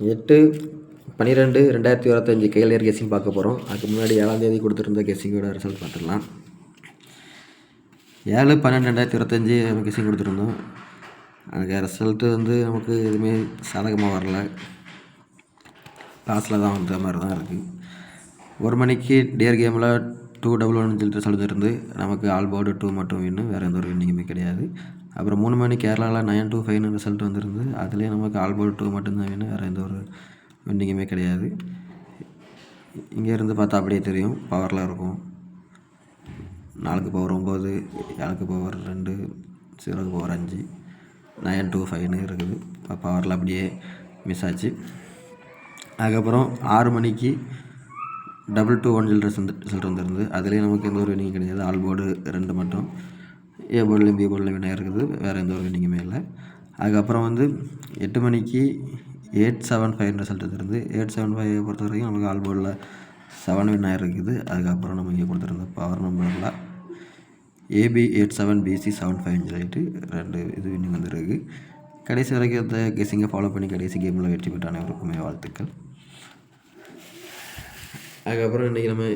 எட்டு பன்னிரெண்டு ரெண்டாயிரத்தி இருபத்தஞ்சி கையிலேயர் கெஸிங் பார்க்க போகிறோம் அதுக்கு முன்னாடி ஏழாம் தேதி கொடுத்துருந்த கெஸிங்கோட ரிசல்ட் பார்த்துடலாம். ஏழு பன்னெண்டு ரெண்டாயிரத்தி இருபத்தஞ்சி நம்ம கெஸிங் கொடுத்துருந்தோம். அதுக்கு ரிசல்ட்டு வந்து நமக்கு எதுவுமே சாதகமாக வரல. லாஸில் தான் வந்த மாதிரி தான் இருக்குது ஒரு மணிக்கு டியர் கேமில் டூ டபுள் ஒன் சொல்லிட்டு ரிசல்ட் இருந்து நமக்கு ஆல் போர்டு டூ மட்டும் வின்னு வேறு எந்த ஒரு வின்னிங்குமே கிடையாது. அப்புறம் மூணு மணி கேரளாவில் நயன் டூ ஃபைவ்னு ரிசல்ட் வந்திருந்து அதுலேயே நமக்கு ஆல்போர்ட் டூ மட்டும்தான் வேணும். வேறு எந்த ஒரு வின்னிங்குமே கிடையாது. இங்கேருந்து பார்த்தா அப்படியே தெரியும். பவரில் இருக்கும். நாலுக்கு பவர் ஒம்பது ஏழுக்கு பவர் ரெண்டு ஜீரோக்கு பவர் அஞ்சு நயன் டூ ஃபைவ்னு இருக்குது. பவரில் அப்படியே மிஸ் ஆச்சு. அதுக்கப்புறம் ஆறு மணிக்கு double two one result result வந்துருந்து அதுலேயும் நமக்கு எந்த ஒரு வினிங் கிடையாது. ஆல் போர்டு ரெண்டு மட்டும். ஏ போர்டுலையும் பி போர்டில் வினாக இருக்குது வேறு எந்த ஒரு வினிங்குமே இல்லை. அதுக்கப்புறம் வந்து எட்டு மணிக்கு எயிட் செவன் ஃபைவ் ரிசல்ட் வந்துருந்து எயிட் செவன் ஃபைவ் பொறுத்த வரைக்கும் நமக்கு ஆல் போர்டில் செவன் வின் ஆகிருக்குது அதுக்கப்புறம் நம்ம இங்கே கொடுத்துருந்த பவர் நம்பரில் A B eight seven B C seven ஃபைவ்னு சொல்லிட்டு ரெண்டு இது வின்னிங் வந்துருக்கு. கடைசி வரைக்கும் இந்த கெஸிங்கை ஃபாலோ பண்ணி கடைசி கேமில் வெற்றி பெற்ற அனைவருக்குமே வாழ்த்துக்கள். அதுக்கப்புறம் இன்றைக்கி நம்ம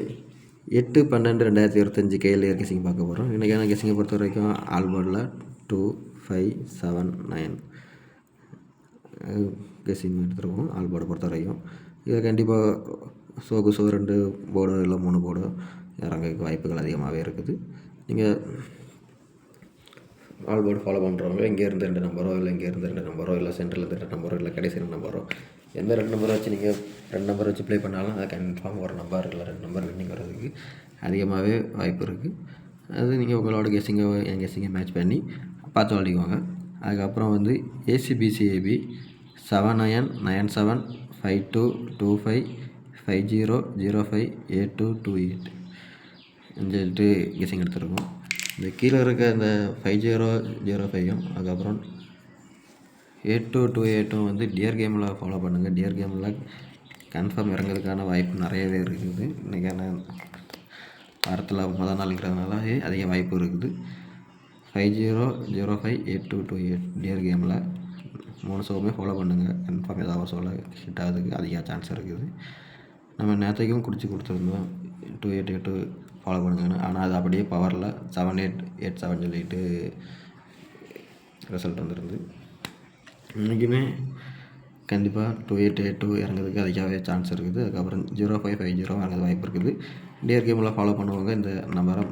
எட்டு பன்னெண்டு ரெண்டாயிரத்தி இருபத்தஞ்சி கையில் கெஸிங் பார்க்க போகிறோம் இன்றைக்கான கெஸிங்கை பொறுத்த வரைக்கும் ஆல்பர்டில் two five seven nine guessing எடுத்துருக்கோம் ஆல்போர்டை பொறுத்த வரைக்கும். இதில் கண்டிப்பாக சோகு சோ ரெண்டு போர்டோ இல்லை மூணு போர்டோ இறங்க வாய்ப்புகள் அதிகமாகவே இருக்குது. நீங்கள் ஆல்போர்டு ஃபாலோ பண்ணுறவங்க இங்கேருந்து ரெண்டு நம்பரோ இல்லை இங்கேருந்து ரெண்டு நம்பரோ இல்லை சென்டரில் ரெண்டு நம்பரோ இல்லை கடைசி ரெண்டு நம்பரோ எந்த ரெண்டு நம்பரை வச்சு நீங்கள் ரெண்டு நம்பர் வச்சு ப்ளே பண்ணாலும் அது கன்ஃபார்ம் ஒரு நம்பர் இல்லை ரெண்டு நம்பர் வின்னிங் வர்றதுக்கு அதிகமாகவே வாய்ப்பு இருக்குது அது நீங்கள் உங்களோட கெஸ்ஸிங்கை என் கெஸ்ஸிங்கை மேட்ச் பண்ணி பார்த்து விளையாடிக்குவாங்க அதுக்கப்புறம் வந்து A C B C A B seven nine nine seven five two two five five zero zero five eight two two eight சொல்லிட்டு கெஸ்ஸிங் எடுத்துருக்கோம். இந்த கீழே இருக்க இந்த ஃபைவ் ஜீரோ ஜீரோ ஃபைவும் அதுக்கப்புறம் எயிட் டூ டூ எயிட்டும் வந்து டியர் கேமில் ஃபாலோ பண்ணுங்கள் டியர் கேமில் கன்ஃபார்ம் இறங்குறதுக்கான வாய்ப்பு நிறையவே இருக்குது. இன்றைக்கான வாரத்தில் முதல் நாளுங்கிறதுனால அதிக வாய்ப்பு இருக்குது. Five zero zero five eight two two eight dear கேமில் மூணு ஷோவுமே ஃபாலோ பண்ணுங்கள் கன்ஃபார்ம் ஏதாவது ஒரு ஷோவில் ஹிட் ஆகுதுக்கு அதிக சான்ஸ் இருக்குது. நம்ம நேற்றுக்கும் குடிச்சு கொடுத்துருந்தோம். Two eight eight two follow பண்ணுங்கன்னு. ஆனால் அது அப்படியே பவரில் செவன் எயிட் எயிட் செவன் சொல்லிட்டு ரிசல்ட் வந்துருந்து இன்றைக்குமே கண்டிப்பாக டூ எயிட் எயிட் டூ இறங்குறதுக்கு அதிகமாகவே சான்ஸ் இருக்குது. அதுக்கப்புறம் ஜீரோ ஃபைவ் ஃபைவ் ஜீரோ இறங்குறது வாய்ப்பு இருக்குது. டியர் கேமில் ஃபாலோ பண்ணுவாங்க. இந்த நம்பரை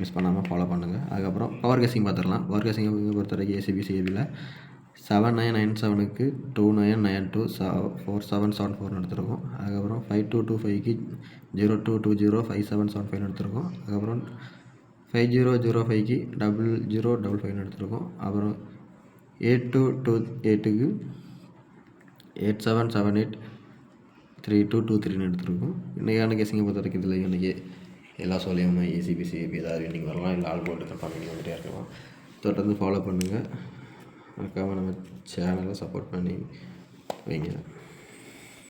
மிஸ் பண்ணாமல் ஃபாலோ பண்ணுங்கள் அதுக்கப்புறம் பவர் கேசிங் பார்த்துடலாம். பவர் கேசிங் பொறுத்த வரைக்கும் ஏசிபி சிஏபியில் செவன் நைன் நைன் செவனுக்கு டூ நைன் நைன் டூ செ ஃபோர் செவன் செவன் ஃபோர்னு எடுத்துருக்கோம். அதுக்கப்புறம் ஃபைவ் டூ டூ ஃபைவ்க்கு zero two two zero five seven seven ஃபைவ்னு எடுத்துருக்கோம். அதுக்கப்புறம் ஃபைவ் ஜீரோ ஜீரோ ஃபைவ்க்கு டபுள் ஜீரோ டபுள் ஃபைவ்னு எடுத்துருக்கோம். அப்புறம் எயிட் டூ டூ எயிட்டுக்கு eight seven seven eight three two two த்ரீன்னு எடுத்துருக்கோம். இன்றைக்கான கேசிங்கை பொறுத்த வரைக்கும் இதில் இன்றைக்கி எல்லா சோழியுமே ஏசிபிசி ஏதாவது இன்றைக்கி வரலாம். இல்லை ஆல் போர்டு கன்ஃபார்ம் பண்ணி வந்துட்டே இருக்கலாம். தொடர்ந்து ஃபாலோ பண்ணுங்கள் மறக்காமல் நம்ம சேனலை சப்போர்ட் பண்ணி வைங்க.